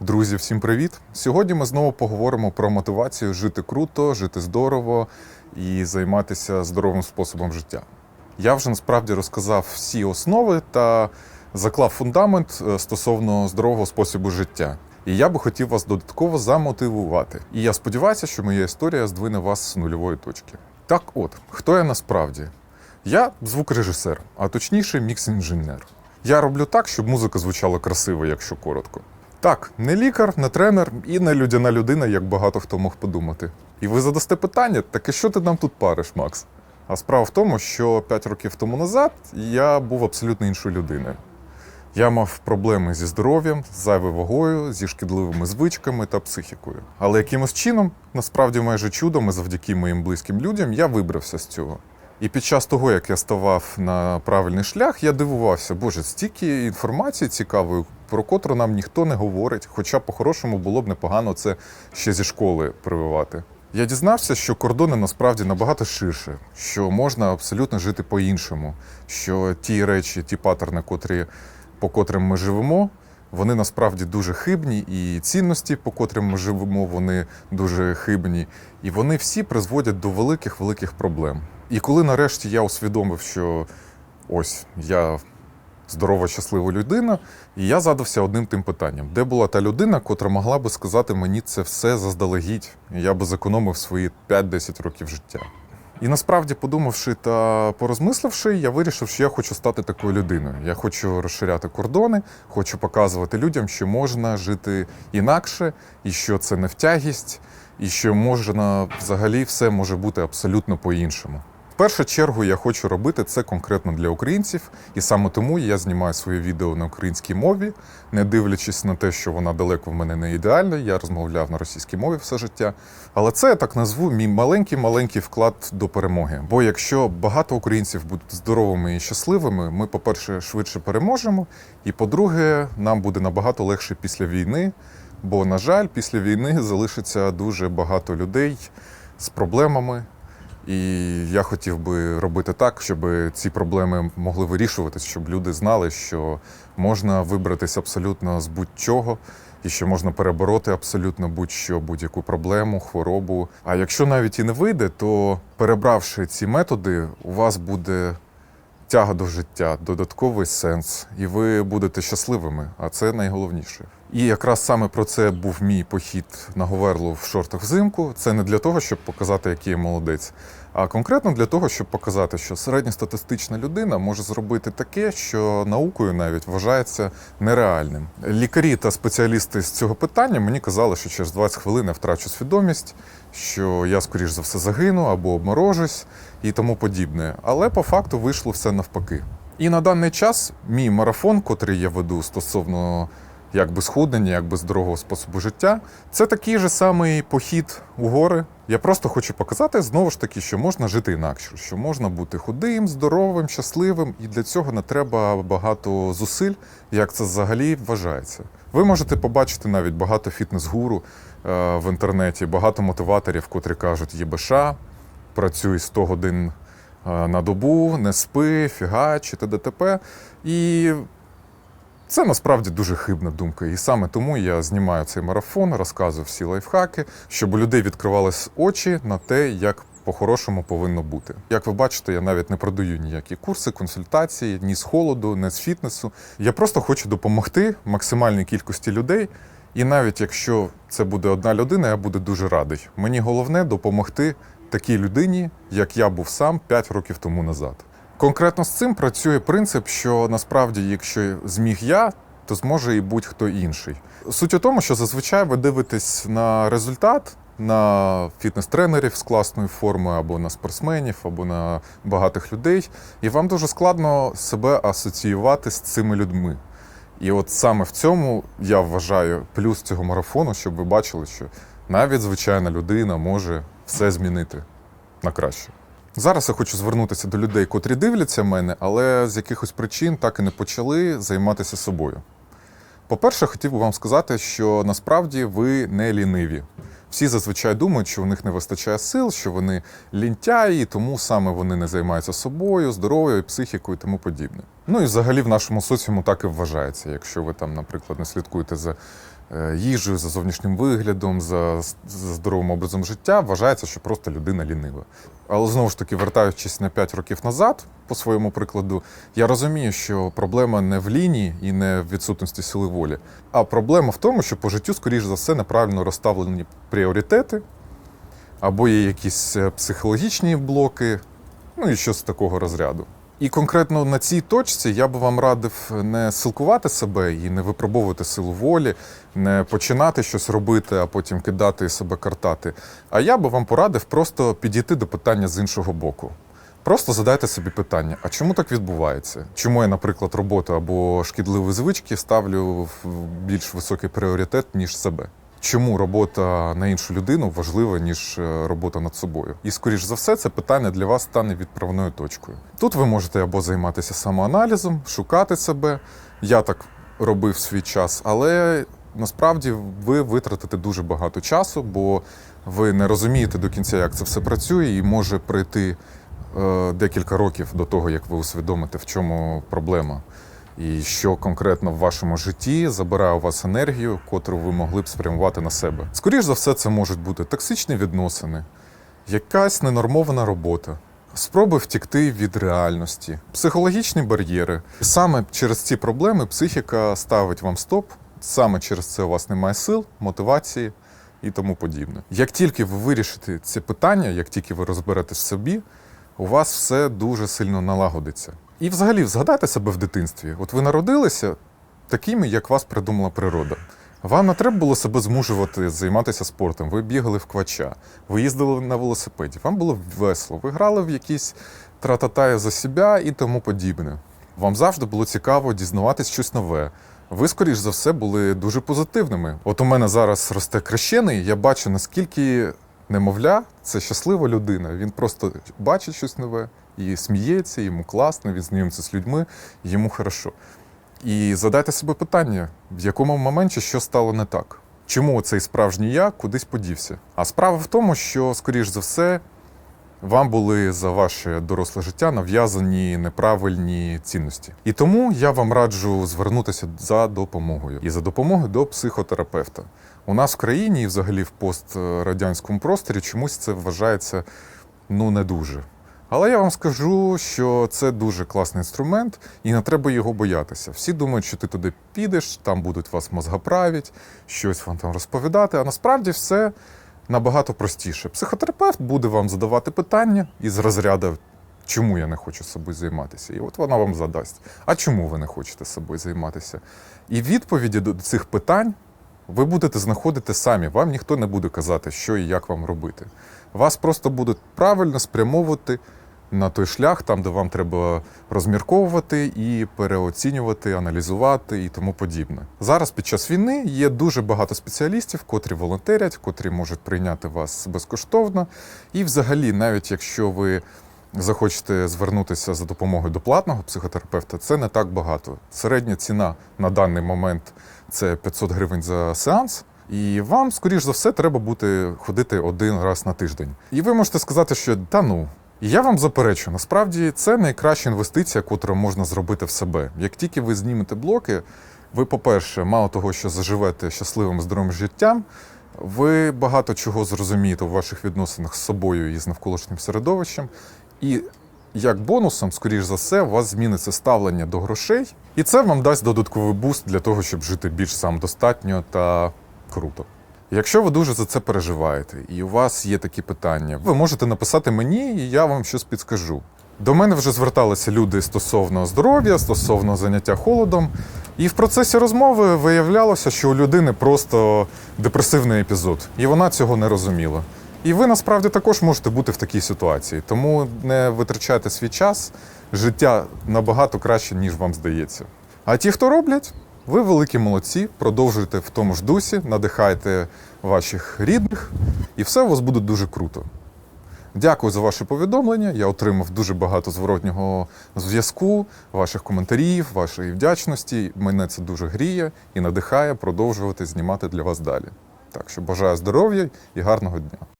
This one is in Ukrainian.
Друзі, всім привіт! Сьогодні ми знову поговоримо про мотивацію жити круто, жити здорово і займатися здоровим способом життя. Я вже насправді розказав всі основи та заклав фундамент е, стосовно здорового способу життя. І я би хотів вас додатково замотивувати. І я сподіваюся, що моя історія здвине вас з нульової точки. Так от, хто я насправді? Я звукорежисер, а точніше мікс-інженер. Я роблю так, щоб музика звучала красиво, якщо коротко. Так, не лікар, не тренер і не людяна людина, як багато хто мог подумати. І ви задасте питання: таке що ти нам тут париш, Макс? А справа в тому, що 5 років тому назад я був абсолютно іншою людиною. Я мав проблеми зі здоров'ям, з зайвою вагою, зі шкідливими звичками та психікою. Але якимось чином, насправді майже чудом, і завдяки моїм близьким людям, я вибрався з цього. І під час того, як я ставав на правильний шлях, я дивувався, боже, стільки інформації цікавої, про котру нам ніхто не говорить. Хоча по-хорошому було б непогано це ще зі школи прививати. Я дізнався, що кордони насправді набагато ширше, що можна абсолютно жити по-іншому, що ті речі, ті паттерни, котрі, по котрим ми живемо, вони насправді дуже хибні, і цінності, по котрим ми живемо, вони дуже хибні. І вони всі призводять до великих великих проблем. І коли нарешті я усвідомив, що ось я здорова, щаслива людина, і я задався одним тим питанням: де була та людина, котра могла би сказати мені це все заздалегідь, і я би зекономив свої 5-10 років життя. І насправді, подумавши та порозмисливши, я вирішив, що я хочу стати такою людиною. Я хочу розширяти кордони, хочу показувати людям, що можна жити інакше, і що це не втягість, і що можна взагалі все може бути абсолютно по-іншому. Першу чергу я хочу робити це конкретно для українців, і саме тому я знімаю свої відео на українській мові, не дивлячись на те, що вона далеко в мене не ідеальна. Я розмовляв на російській мові все життя. Але це я так назву мій маленький-маленький вклад до перемоги. Бо якщо багато українців будуть здоровими і щасливими, ми, по-перше, швидше переможемо. І по-друге, нам буде набагато легше після війни. Бо, на жаль, після війни залишиться дуже багато людей з проблемами. І я хотів би робити так, щоб ці проблеми могли вирішуватись, щоб люди знали, що можна вибратись абсолютно з будь-чого, і що можна перебороти абсолютно будь-що, будь-яку проблему, хворобу. А якщо навіть і не вийде, то перебравши ці методи, у вас буде тяга до життя, додатковий сенс, і ви будете щасливими, а це найголовніше. І якраз саме про це був мій похід на Говерлу в шортах взимку. Це не для того, щоб показати, який я молодець, а конкретно для того, щоб показати, що середньостатистична людина може зробити таке, що наукою навіть вважається нереальним. Лікарі та спеціалісти з цього питання мені казали, що через 20 хвилин я втрачу свідомість, що я, скоріш за все, загину або обморожусь і тому подібне. Але по факту вийшло все навпаки. І на даний час мій марафон, котрий я веду стосовно якби схуднення, якби здорового способу життя, це такий же самий похід у гори. Я просто хочу показати знову ж таки, що можна жити інакше, що можна бути худим, здоровим, щасливим, і для цього не треба багато зусиль, як це взагалі вважається. Ви можете побачити навіть багато фітнес-гуру е, в інтернеті, багато мотиваторів, котрі кажуть ЄБШ, працюй 100 годин е, на добу, не спи, фігач і т.д. І це насправді дуже хибна думка. І саме тому я знімаю цей марафон, розказую всі лайфхаки, щоб у людей відкривались очі на те, як по-хорошому повинно бути. Як ви бачите, я навіть не продаю ніякі курси, консультації, ні з холоду, ні з фітнесу. Я просто хочу допомогти максимальній кількості людей. І навіть якщо це буде одна людина, я буду дуже радий. Мені головне допомогти такій людині, як я був сам 5 років тому назад. Конкретно з цим працює принцип, що насправді, якщо зміг я, то зможе і будь-хто інший. Суть у тому, що зазвичай ви дивитесь на результат. На фітнес-тренерів з класною формою, або на спортсменів, або на багатих людей, і вам дуже складно себе асоціювати з цими людьми. І от саме в цьому я вважаю плюс цього марафону, щоб ви бачили, що навіть звичайна людина може все змінити на краще. Зараз я хочу звернутися до людей, котрі дивляться мене, але з якихось причин так і не почали займатися собою. По-перше, хотів би вам сказати, що насправді ви не ліниві. Всі зазвичай думають, що у них не вистачає сил, що вони лінтяї, тому саме вони не займаються собою, здоров'ям, психікою і тому подібне. Ну і взагалі в нашому соціуму так і вважається. Якщо ви там, наприклад, не слідкуєте за їжею, за зовнішнім виглядом, за, за здоровим образом життя, вважається, що просто людина лінива. Але знову ж таки, вертаючись на 5 років назад, по своєму прикладу, я розумію, що проблема не в лінії і не в відсутності сили волі, а проблема в тому, що по життю, скоріш за все, неправильно розставлені пріоритети, або є якісь е, психологічні блоки, ну і щось з такого розряду. І конкретно на цій точці я би вам радив не силкувати себе і не випробовувати силу волі, не починати щось робити, а потім кидати і себе картати. А я би вам порадив просто підійти до питання з іншого боку. Просто задайте собі питання: а чому так відбувається? Чому я, наприклад, роботу або шкідливі звички ставлю в більш високий пріоритет, ніж себе? Чому робота на іншу людину важлива, ніж е, робота над собою? І скоріш за все, це питання для вас стане відправною точкою. Тут ви можете або займатися самоаналізом, шукати себе. Я так робив свій час, але насправді ви витратите дуже багато часу, бо ви не розумієте до кінця, як це все працює, і може пройти е, декілька років до того, як ви усвідомите, в чому проблема. І що конкретно в вашому житті забирає у вас енергію, котру ви могли б спрямувати на себе. Скоріш за все, це можуть бути токсичні відносини, якась ненормована робота, спроби втікти від реальності, психологічні бар'єри. Саме через ці проблеми психіка ставить вам стоп. Саме через це у вас немає сил, мотивації і тому подібне. Як тільки ви вирішите ці питання, як тільки ви розберетесь в собі, у вас все дуже сильно налагодиться. І взагалі згадайте себе в дитинстві. От ви народилися такими, як вас придумала природа. Вам не треба було себе змушувати займатися спортом. Ви бігали в квача, ви їздили на велосипеді, вам було весело, ви грали в якісь трататає за себе і тому подібне. Вам завжди було цікаво дізнаватись щось нове. Ви, скоріш за все, були дуже позитивними. От у мене зараз росте крещений, я бачу, наскільки немовля це щаслива людина. Він просто бачить щось нове і сміється, йому класно, він знайомиться з людьми, йому хорошо. І задайте собі питання, в якому моменті що стало не так. Чому цей справжній я кудись подівся? А справа в тому, що, скоріш за все, вам були за ваше доросле життя нав'язані неправильні цінності. І тому я вам раджу звернутися за допомогою і за допомогою до психотерапевта. У нас в країні і взагалі в пострадянському просторі чомусь це вважається ну не дуже. Але я вам скажу, що це дуже класний інструмент, і не треба його боятися. Всі думають, що ти туди підеш, там будуть вас мозгоправити, щось вам там розповідати. А насправді все набагато простіше. Психотерапевт буде вам задавати питання із розряду, чому я не хочу собою займатися. І от вона вам задасть. А чому ви не хочете собою займатися? І відповіді до цих питань ви будете знаходити самі. Вам ніхто не буде казати, що і як вам робити. Вас просто будуть правильно спрямовувати на той шлях, там, де вам треба розмірковувати і переоцінювати, аналізувати і тому подібне. Зараз під час війни є дуже багато спеціалістів, котрі волонтерять, котрі можуть прийняти вас безкоштовно. І, взагалі, навіть якщо ви захочете звернутися за допомогою до платного психотерапевта, це не так багато. Середня ціна на даний момент це 500 гривень за сеанс. І вам, скоріш за все, треба буде ходити один раз на тиждень. І ви можете сказати, що та ну. Я вам заперечу, насправді це найкраща інвестиція, яку можна зробити в себе. Як тільки ви знімете блоки, ви, по-перше, мало того, що заживете щасливим здоровим життям, ви багато чого зрозумієте у ваших відносинах з собою і з навколишнім середовищем. І як бонусом, скоріш за все, у вас зміниться ставлення до грошей, і це вам дасть додатковий буст для того, щоб жити більш самодостатньо та круто. Якщо ви дуже за це переживаєте і у вас є такі питання, ви можете написати мені, і я вам щось підскажу. До мене вже зверталися люди стосовно здоров'я, стосовно заняття холодом. І в процесі розмови виявлялося, що у людини просто депресивний епізод, і вона цього не розуміла. І ви насправді також можете бути в такій ситуації, тому не витрачайте свій час. Життя набагато краще, ніж вам здається. А ті, хто роблять, ви великі молодці, продовжуйте в тому ж дусі, надихайте ваших рідних, і все у вас буде дуже круто. Дякую за ваше повідомлення. Я отримав дуже багато зворотнього зв'язку, ваших коментарів, вашої вдячності. Мене це дуже гріє і надихає продовжувати знімати для вас далі. Так що бажаю здоров'я і гарного дня.